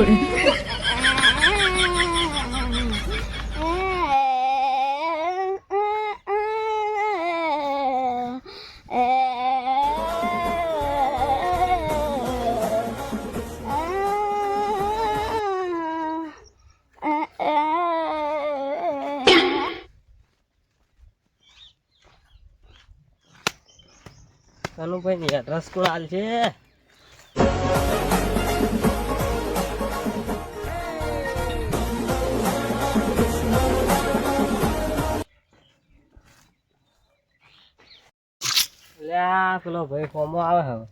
有人，કનુભાઈ ની હાલ છે. પેલો ભાઈ કોમો આવે હવે.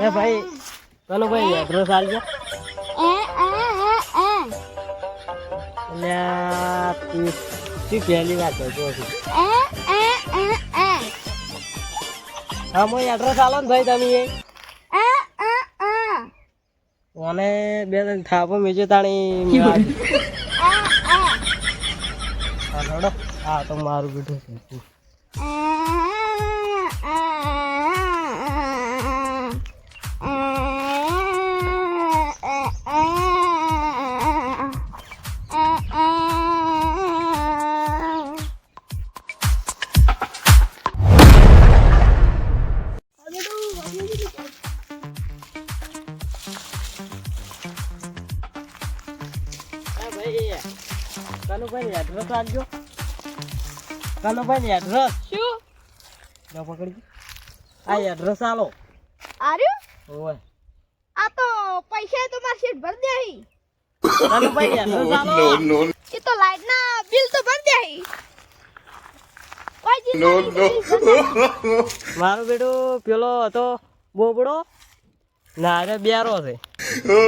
એ ભાઈ એડ્રેસ હાલજો છે તું પહેલી વાત કરતો હતી હા હું એડ્રેસ આલો ને ભાઈ તમે મને બે ત્રણ થાપો મેજો તાણી મેળાવી. હા હા તો મારું બેઠું છે. ભાઈ કનુભાઈ એડ્રેસ કનુભાઈ ની એડ્રેસ શું? લો પકડી આ એડ્રેસ આલો. આર્યું? ઓય. આ તો પૈસા તો માર સીટ ભર દે હી. કનુભાઈ ની એડ્રેસ આલો. એ તો લાઈટ ના બિલ તો ભર દે હી. કોઈ ચિંતા મારો બેટો પેલો હતો બોબડો. ના અરે બ્યારો છે. એ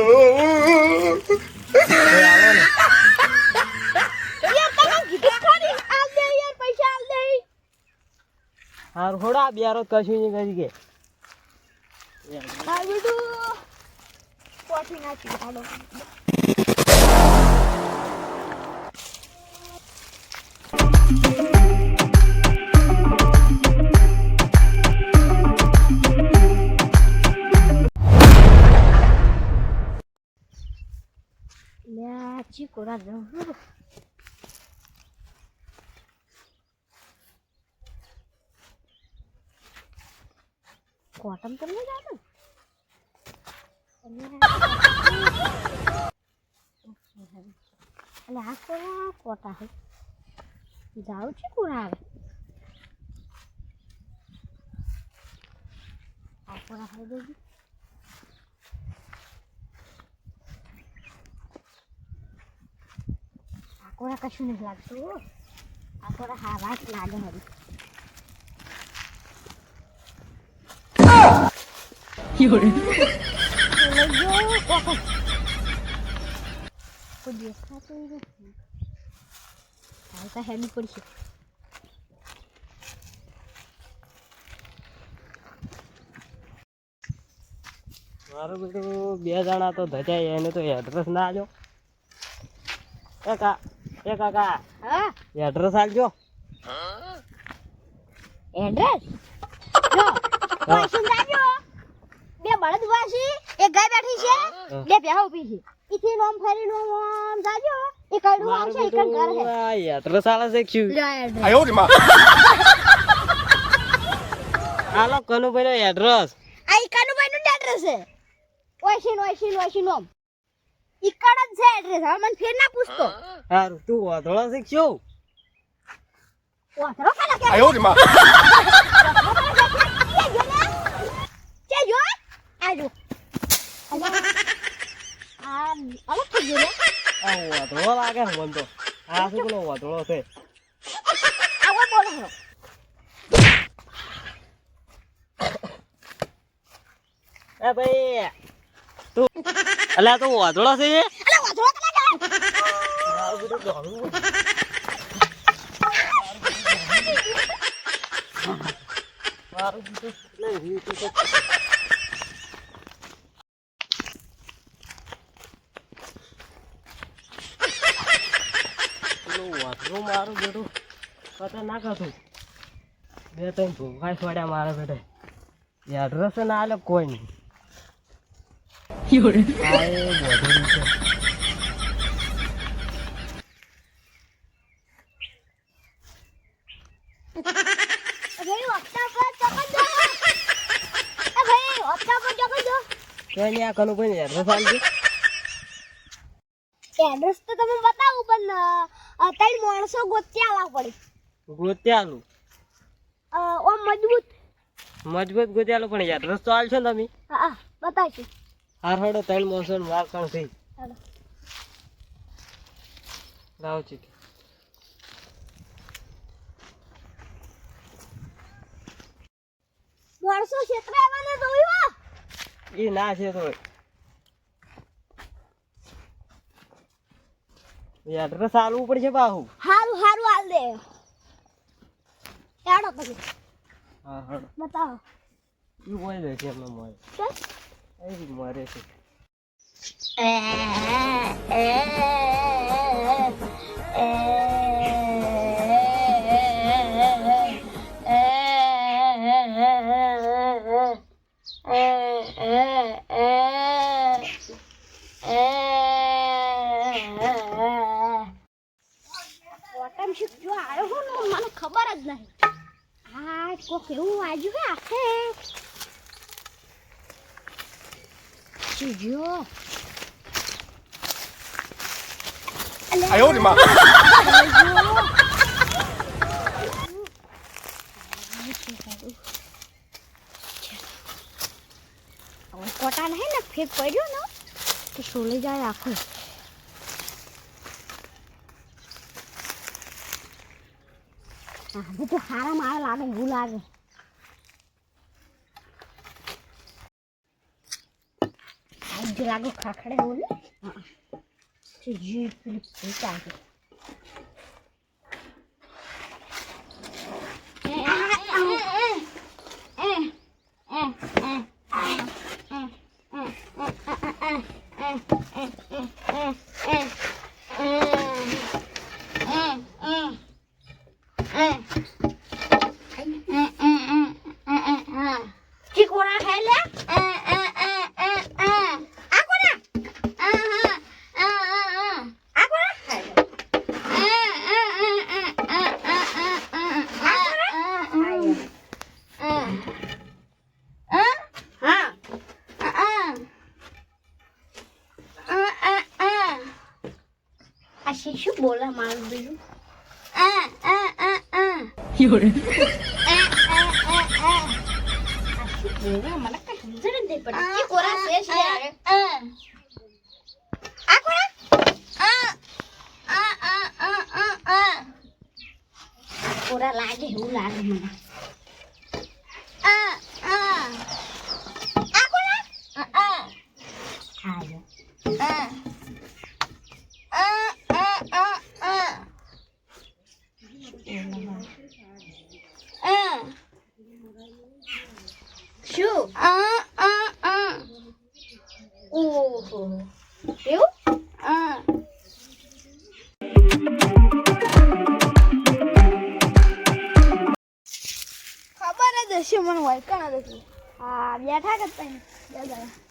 ને યાર તમે કીધું ખરી આલ દે યાર પૈસા આલ દે હી હારું થોડા બ્યારો કશું નહીં કરી કે માર બેટું. કોટમ તો નહીં જાતું એટલે આ કોના કોટા હે જાઉં છે કોના આવે આ કોના ખાઈ દેજી આ કોના કશું નથી લાગતું આ કોના હાવા જ લાગે હરી 有人，લઈ ગયો કોકો કોઈ દેખાતું નથી હાલ તો હેડી પડશે મારું બેટું બે જણા તો ધજાય એને તો એડ્રેસ ના આજો એ કા એ કાકા હા? એડ્રેસ આલજો. એડ્રેસ જો વાસું જાજો બે બળદ વાસી એક ગાય બેઠી છે. બે ભેહા ઊભી છે. ઇથી નોમ ફરી નોમ આમ જાજો. એક આડું આવશે એક ઘર. હે આ યાર તો સાલા સે ક્યુ આયો રે માં. આલો કનુભાઈ નો એડ્રેસ આ કનુભાઈ નું એડ્રેસ છે. ઓશીન ઓશીન ઓશીન નોમ. ઈકડ જ છે એડ્રેસ હા મને ફેર ના પૂછતો. હારું તું ઓધળો શીખશું ઓધળો કાલા કે? આયો રે માં. આજો આ અલગ થઈ ગયો આ વાધળો લાગે ને મને તો આ શું પેલો વાધળો છે આવો બોલો એ ભાઈ તું અલ્યા તો વાધળો છે એ? અલે વાતરો કાલા કે મારું તો પેલું મારું બેટું ખતરનાક હતું. બે ત્રણ ભૂખા છોડ્યા મારા બેટે એડ્રેસ ના આલે કોઈ નહીં એડ્રેસ તો તમે બતાવું પણ અ, ત્રણ માણસો ગોત્યા આવવા પડે. ગોત્યાલું અ, ઓમ મજબૂત. મજબૂત ગોત્યાલું પણ યાર રસ્તો આલશો ને તમે? હા બતાવશું. હાર હડો ત્રણ માણસો ને વાર કણ થઈ લાવ લાવો ચીક. માણસો ક્ષેત્રે આવવાના જોયું એ ના છે તો એડ્રેસ આલવું પડશે બાહુ હારું હારું હાલ દે યાડો પછી હા હડો બતાવો દે છે એમને શું? એ મરે છે કૌશિક જો આવ્યો હું ને મને ખબર જ નહીં. હા કોક એવું વાજ્યું હે આખે. જીજો આયો ને માં. નહીં ને ફેંક પડ્યો ને તો સોલી જાય આખું. હા તો હારા મારા લાગે એવું લાગે આજ લાગો ખાખડે એવું ને હા જી પેલી ફેક આવી ચીકોણા ખાઈ લે આ કોના આ કોના ખાઈ લે હા આ શિશુ બોલા મારું બીજું બોલા મને કઈ સમજણ જ નહીં પડતી કોરા છે છે યાર આ કોરા કોરા લાગે એવું લાગે મને મને વળકણ જ હતી હા બેઠા કરતા બે જણા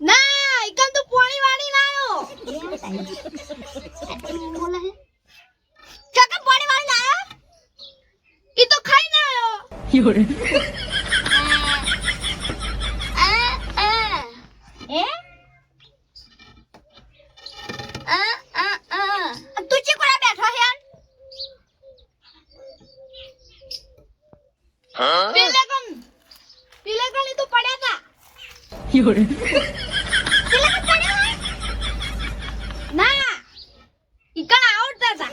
ના એકમ તો પાણી વાળી ના આવ્યો બોલે હે ચકન પાણી વાળી ના આવ્યો ઈ તો ખાઈ ના આવ્યો હે તું ચી કોલા બેઠો હે પેલે કમ પેલે કમ તો પડ્યા તા પેલે કમ પડ્યા હોય? ના ઈકણ આવડતા હતા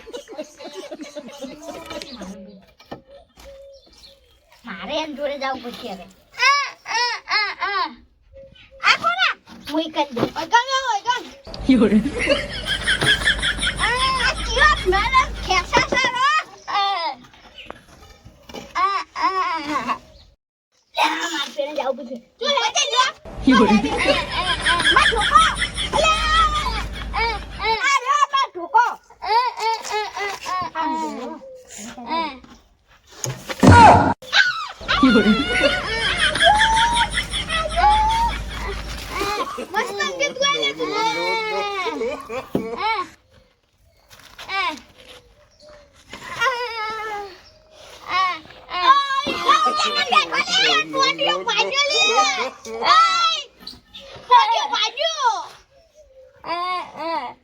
જવું પડશે હવે આ કોના? હું કરી દે અગાને અગાન આ જીવત મારા ખેસા સારો આ આ આ લે માર પેરે જાવ પછી. તું હેતે લે મા Mas panggil Eh. Eh. Eh, eh.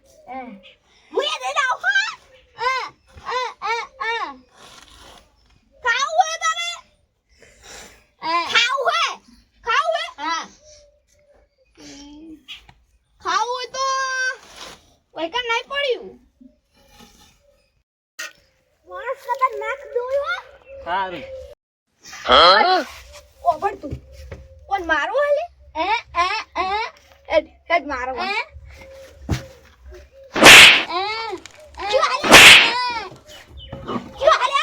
માણસ કદાચ હારું. હા? ઓબડ તું. કોણ મારો હાલે? એ એ એ એડ એડ મારો એ એ ક્યું હાલે ક્યું હાલે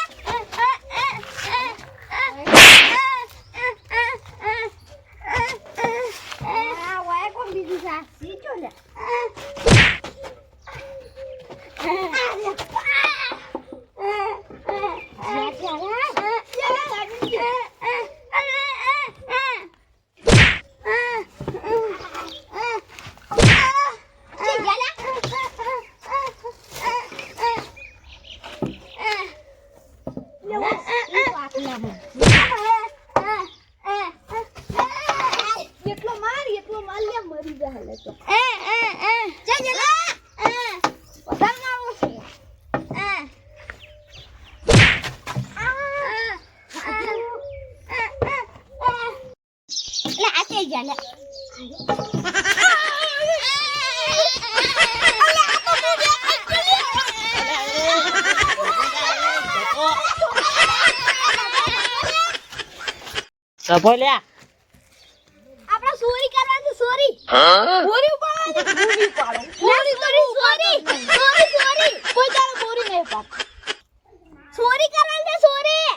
આ વાય કોણ બીજું છે આ સીચો લે એટલો માર એટલો માર લે મરી જાય લે તો એ એ એ જા જલા એ વધારે મારવો છે એ લે આ તે જા લે સભો લ્યા. આપણે ચોરી કરવાની ચોરી ચોરી ઉપાડવાની ચોરી ચોરી ચોરી ચોરી ચોરી કોઈ તારે ચોરી નહીં ઉપાડ ચોરી કરવાની ચોરી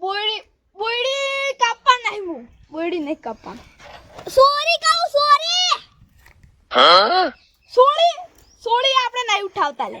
બોયડી બોયડી કાપવા નહીં હું. બોયડી નહીં કાપવા. ચોરી કહું ચોરી સોળી સોળી આપણે નહીં ઉઠાવતા લે.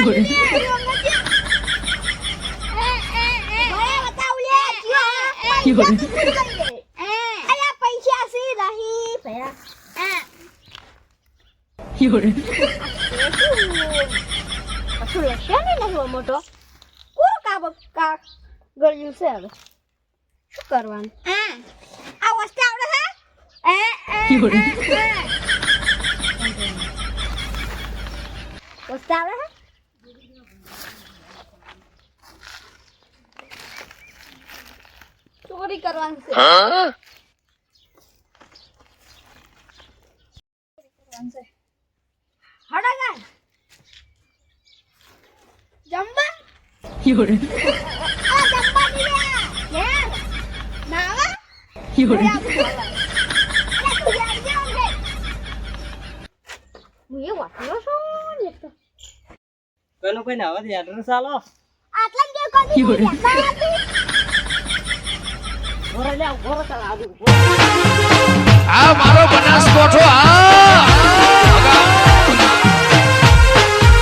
લો જો યા તારી મારી બધું વસ્તે આવતું થોડો ચાલો મોટો કો કાબ કા ગળ્યું છે હવે શું કરવાનું આ વસ્તુ આવડે એ વસ્તુ આવડે હે ચોરી કરવાની છે. હડા જમવા? આ જમવા નહીં લે. નાવા? હું એ વાંચલો છું ને તો. પેલું કોઈ નાવાથી એડ્રેસ આલો આટલા જ કોઈ આ મારો બનાસ કોઠો આ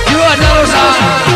જો અનારો સાહેબ